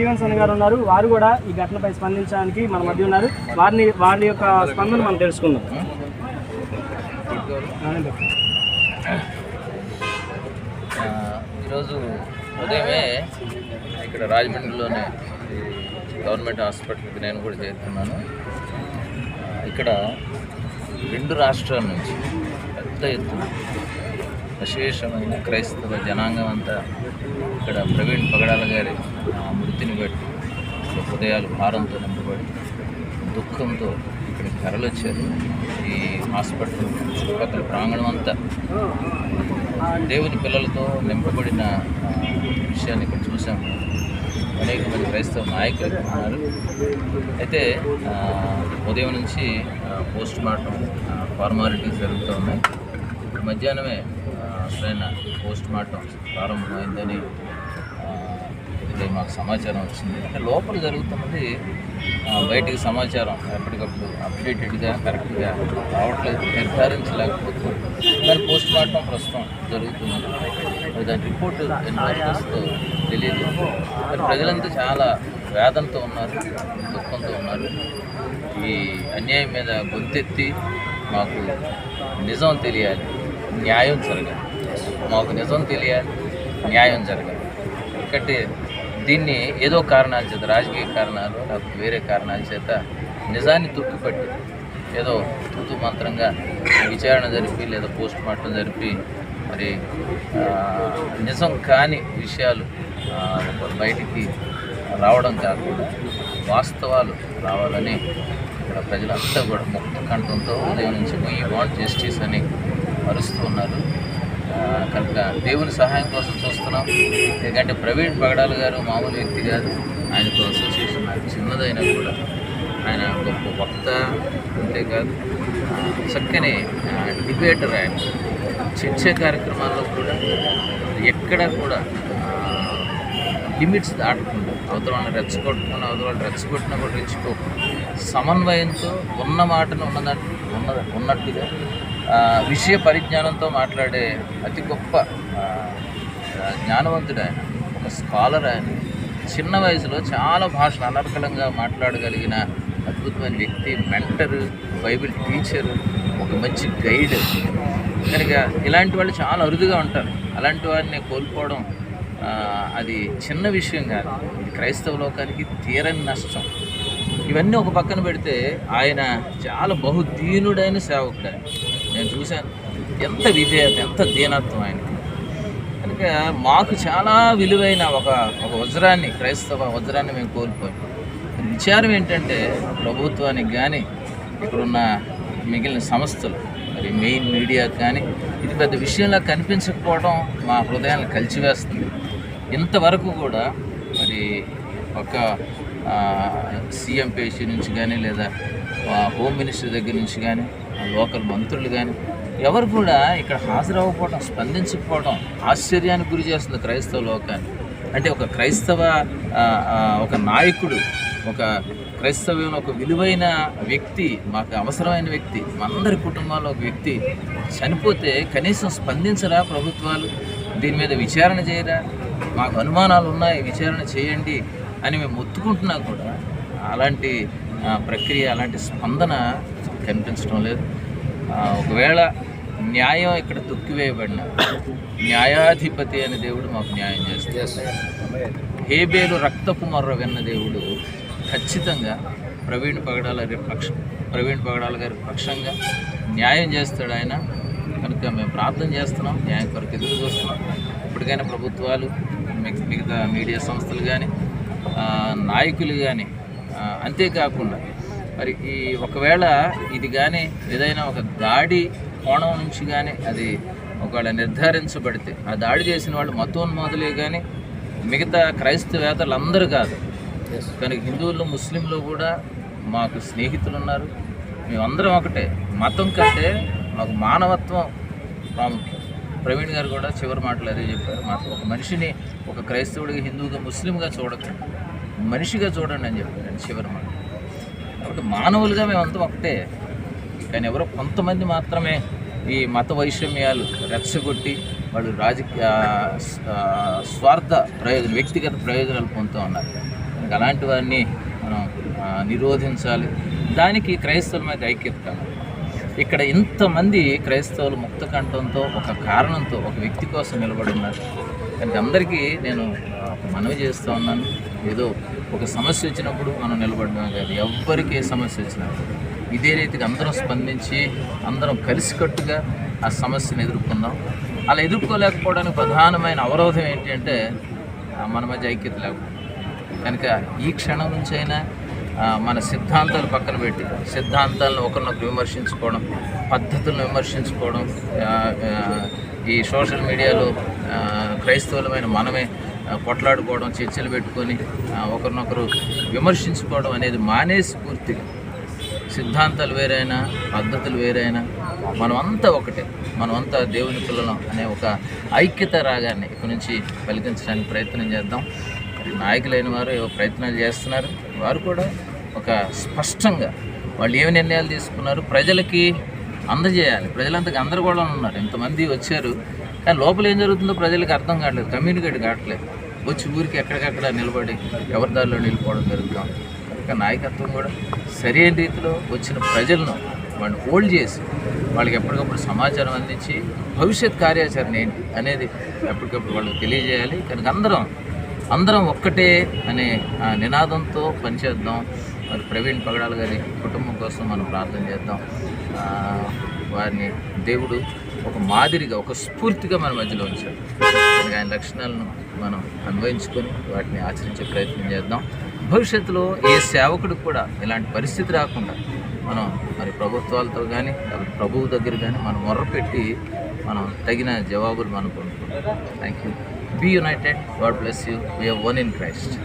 Stevenson గారు ఉన్నారు. వారు కూడా ఈ ఘటనపై స్పందించడానికి మన మధ్య ఉన్నారు. వారిని వారి యొక్క స్పందన మనం తెలుసుకుందాం. ఈరోజు ఉదయమే ఇక్కడ రాజమండ్రిలోనే గవర్నమెంట్ హాస్పిటల్కి నేను కూడా చేరుతున్నాను ఇక్కడ రెండు రాష్ట్రాల నుంచి పెద్ద ఎత్తున విశేషమైన క్రైస్తవ జనాంగం అంతా ఇక్కడ ప్రవీణ్ పగడాల గారి ఆ, మృతిని బట్టి హృదయాలు భారంతో నింపబడి దుఃఖంతో ఇక్కడికి తరలొచ్చారు ఈ హాస్పిటల్ చుట్టుపక్కల ప్రాంగణం అంతా. దేవుని పిల్లలతో నింపబడిన విషయాన్ని ఇక్కడ చూసాము. అనేక మంది క్రైస్తవ నాయకులు ఉన్నారు. అయితే ఉదయం నుంచి పోస్ట్ మార్టం ఫార్మాలిటీస్ జరుగుతూ ఉన్నాయి. మధ్యాహ్నమే అసలైన పోస్ట్ మార్టం ప్రారంభమైందని ఇది మాకు సమాచారం వచ్చింది. అంటే లోపల జరుగుతున్నది బయటికి సమాచారం ఎప్పటికప్పుడు అప్డేటెడ్గా కరెక్ట్గా రావట్లేదు నిర్ధారించలేకపోతే మరి పోస్ట్ మార్టం ప్రస్తుతం జరుగుతుంది. దాని రిపోర్ట్ ఎన్ని తెలియదు మరి ప్రజలంతా చాలా వేదంతో ఉన్నారు దుఃఖంతో ఉన్నారు. ఈ అన్యాయం మీద గొంతెత్తి మాకు నిజం తెలియాలి న్యాయం జరగాలి. మాకు నిజం తెలియాలి న్యాయం జరగాలి ఎందుకంటే దీన్ని ఏదో కారణాల చేత రాజకీయ కారణాలు లేకపోతే వేరే కారణాల చేత నిజాన్ని తుట్టుపట్టి ఏదో తూతు మంత్రంగా విచారణ జరిపి లేదా పోస్ట్ మార్టం జరిపి మరి నిజం కాని విషయాలు బయటికి రావడం కాకుండా వాస్తవాలు రావాలని ఇక్కడ ప్రజలంతా కూడా ముక్త కంఠంతో ఉదయం నుంచి వీ వాంట్ జస్టిస్ అని అరుస్తూ ఉన్నారు. కనుక దేవుని సహాయం కోసం చూస్తున్నాం. ఎందుకంటే ప్రవీణ్ బగడాలు గారు మామూలు వ్యక్తి కాదు. ఆయనతో అసోసియేషన్ నాకు చిన్నదైనా కూడా. ఆయన గొప్ప వక్త అంతేకాదు చక్కని డిబేటర్ ఆయన. చర్చ కార్యక్రమాల్లో కూడా ఎక్కడ కూడా లిమిట్స్ దాటకుండా అవతల వాళ్ళని రెచ్చగొట్టుకుని అవతల వాళ్ళు రెచ్చగొట్టినా కూడా రెచ్చుకోకుండా సమన్వయంతో ఉన్న మాటను ఉన్నదాన్ని ఉన్న ఉన్నట్టుగా విషయ పరిజ్ఞానంతో మాట్లాడే అతి గొప్ప జ్ఞానవంతుడు ఆయన. ఒక స్కాలర్ ఆయన. చిన్న వయసులో చాలా భాషలు అనర్కలంగా మాట్లాడగలిగిన అద్భుతమైన వ్యక్తి మెంటరు బైబిల్ టీచర్ ఒక మంచి గైడ్. కనుక ఇలాంటి వాళ్ళు చాలా అరుదుగా ఉంటారు. అలాంటి వారిని కోల్పోవడం అది చిన్న విషయం కాదు. ఇది క్రైస్తవ లోకానికి తీరని నష్టం. ఇవన్నీ ఒక పక్కన పెడితే ఆయన చాలా బహుదీనుడైన సేవకుడు నేను చూశాను. ఎంత విధేయత ఎంత దీనత్వం ఆయనకి. కనుక మాకు చాలా విలువైన ఒక ఒక వజ్రాన్ని క్రైస్తవ వజ్రాన్ని మేము కోల్పోయాం. విచారం ఏంటంటే ప్రభుత్వానికి కానీ ఇక్కడున్న మిగిలిన సంస్థలు మరి మెయిన్ మీడియాకి కానీ ఇది పెద్ద విషయంలా కనిపించకపోవడం మా హృదయాన్ని కలిచివేస్తుంది. ఇంతవరకు కూడా మరి ఒక సీఎం పేషి నుంచి కానీ లేదా హోమ్ మినిస్టర్ దగ్గర నుంచి కానీ లోకల్ మంత్రులు కానీ ఎవరు కూడా ఇక్కడ హాజరవ్వకపోవడం స్పందించకపోవడం ఆశ్చర్యానికి గురి చేస్తుంది క్రైస్తవ లోకాన్ని. అంటే ఒక క్రైస్తవ ఒక నాయకుడు ఒక క్రైస్తవ్యంలో ఒక విలువైన వ్యక్తి మాకు అవసరమైన వ్యక్తి మనందరి కుటుంబాల్లో ఒక వ్యక్తి చనిపోతే కనీసం స్పందించరా ప్రభుత్వాలు? దీని మీద విచారణ చేయరా? మాకు అనుమానాలు ఉన్నాయి విచారణ చేయండి అని మేము మొత్తుకుంటున్నా కూడా అలాంటి ప్రక్రియ అలాంటి స్పందన కనిపించడం లేదు. ఒకవేళ న్యాయం ఇక్కడ తొక్కివేయబడిన న్యాయాధిపతి అనే దేవుడు మాకు న్యాయం చేస్తాడు. హేబేలు రక్తపు మర్ర విన్న దేవుడు ఖచ్చితంగా ప్రవీణ్ పగడాల గారి పక్ష ప్రవీణ్ పగడాల గారి పక్షంగా న్యాయం చేస్తాడు ఆయన. కనుక మేము ప్రార్థన చేస్తున్నాం న్యాయం కొరకు ఎదురు చూస్తున్నాం. ఇప్పటికైనా ప్రభుత్వాలు మిగ- మిగతా మీడియా సంస్థలు కానీ నాయకులు కానీ అంతేకాకుండా మరి ఈ ఒకవేళ ఇది కానీ ఏదైనా ఒక దాడి కోణం నుంచి కానీ అది ఒకవేళ నిర్ధారించబడితే ఆ దాడి చేసిన వాళ్ళు మతోన్మాదులే కానీ మిగతా క్రైస్తవేతలు అందరూ కాదు కానీ హిందువులు ముస్లింలు కూడా మాకు స్నేహితులు ఉన్నారు మేమందరం ఒకటే. మతం కంటే మాకు మానవత్వం ప్రాముఖ్యం. ప్రవీణ్ గారు కూడా చివరి మాటలు అదే చెప్పారు. మాకు ఒక మనిషిని ఒక క్రైస్తవుడిగా హిందువుగా ముస్లింగా చూడకండి. మనిషిగా చూడండి అని చెప్పారు. చివరి మాట కాబట్టి మానవులుగా మేమంతా ఒకటే. కానీ ఎవరో కొంతమంది మాత్రమే ఈ మత వైషమ్యాలు రెచ్చగొట్టి వాళ్ళు రాజకీయ స్వార్థ ప్రయోజనం వ్యక్తిగత ప్రయోజనాలు పొందుతూ ఉన్నారు. కనుక అలాంటి వారిని మనం నిరోధించాలి. దానికి క్రైస్తవుల మీద ఐక్యత కావాలి. ఇక్కడ ఇంతమంది క్రైస్తవులు ముక్త కంఠంతో ఒక కారణంతో ఒక వ్యక్తి కోసం నిలబడి ఉన్నారు. కనుక అందరికీ నేను ఒక మనవి చేస్తూ ఉన్నాను. ఏదో ఒక సమస్య వచ్చినప్పుడు మనం నిలబడడం కాదు ఎవ్వరికి ఏ సమస్య వచ్చినప్పుడు ఇదే రీతిగా అందరం స్పందించి అందరం కలిసికట్టుగా ఆ సమస్యను ఎదుర్కొందాం. అలా ఎదుర్కోలేకపోవడానికి ప్రధానమైన అవరోధం ఏంటి అంటే మన మధ్య ఐక్యత లేకపోవడం. కనుక ఈ క్షణం నుంచైనా అయినా మన సిద్ధాంతాలు పక్కన పెట్టి సిద్ధాంతాలను ఒకరినొకరు విమర్శించుకోవడం పద్ధతులను విమర్శించుకోవడం ఈ సోషల్ మీడియాలో క్రైస్తవులమైన మనమే కొట్లాడుకోవడం చర్చలు పెట్టుకొని ఒకరినొకరు విమర్శించుకోవడం అనేది మానేసి పూర్తిగా. సిద్ధాంతాలు వేరైనా పద్ధతులు వేరైనా మనమంతా ఒకటే. మనమంతా దేవుని పిల్లలం అనే ఒక ఐక్యత రాగాన్ని ఇక్కడి నుంచి పలికించడానికి ప్రయత్నం చేద్దాం. మరి నాయకులైన వారు ఏవో ప్రయత్నాలు చేస్తున్నారు. వారు కూడా ఒక స్పష్టంగా వాళ్ళు ఏమి నిర్ణయాలు తీసుకున్నారు? ప్రజలకి అందజేయాలి. ప్రజలందరికి అందరూ కూడా ఉన్నారు. ఇంతమంది వచ్చారు. కానీ లోపల ఏం జరుగుతుందో ప్రజలకు అర్థం కావట్లేదు కమ్యూనికేట్ కావట్లేదు. వచ్చి ఊరికి ఎక్కడికక్కడ నిలబడి ఎవరి దారిలో నిలిపోవడం జరుగుతాం. కనుక నాయకత్వం కూడా సరైన రీతిలో వచ్చిన ప్రజలను వాళ్ళని హోల్డ్ చేసి వాళ్ళకి ఎప్పటికప్పుడు సమాచారం అందించి భవిష్యత్ కార్యాచరణ ఏంటి అనేది ఎప్పటికప్పుడు వాళ్ళకి తెలియజేయాలి. కనుక అందరం అందరం ఒక్కటే అనే ఆ నినాదంతో పనిచేద్దాం మరి ప్రవీణ్ పగడాల గారి కుటుంబం కోసం మనం ప్రార్థన చేద్దాం. వారిని దేవుడు ఒక మాదిరిగా ఒక స్ఫూర్తిగా మన మధ్యలో ఉంచాడు. కనుక ఆయన లక్షణాలను మనం అన్వయించుకొని వాటిని ఆచరించే ప్రయత్నం చేద్దాం. భవిష్యత్తులో ఏ సేవకుడికి కూడా ఇలాంటి పరిస్థితి రాకుండా మనం మరి ప్రభుత్వాలతో కానీ లేకపోతే ప్రభువు దగ్గర కానీ మనం మొర్రపెట్టి మనం తగిన జవాబులు మనం పొందుకుంటాం thank you be united God bless you we one in Christ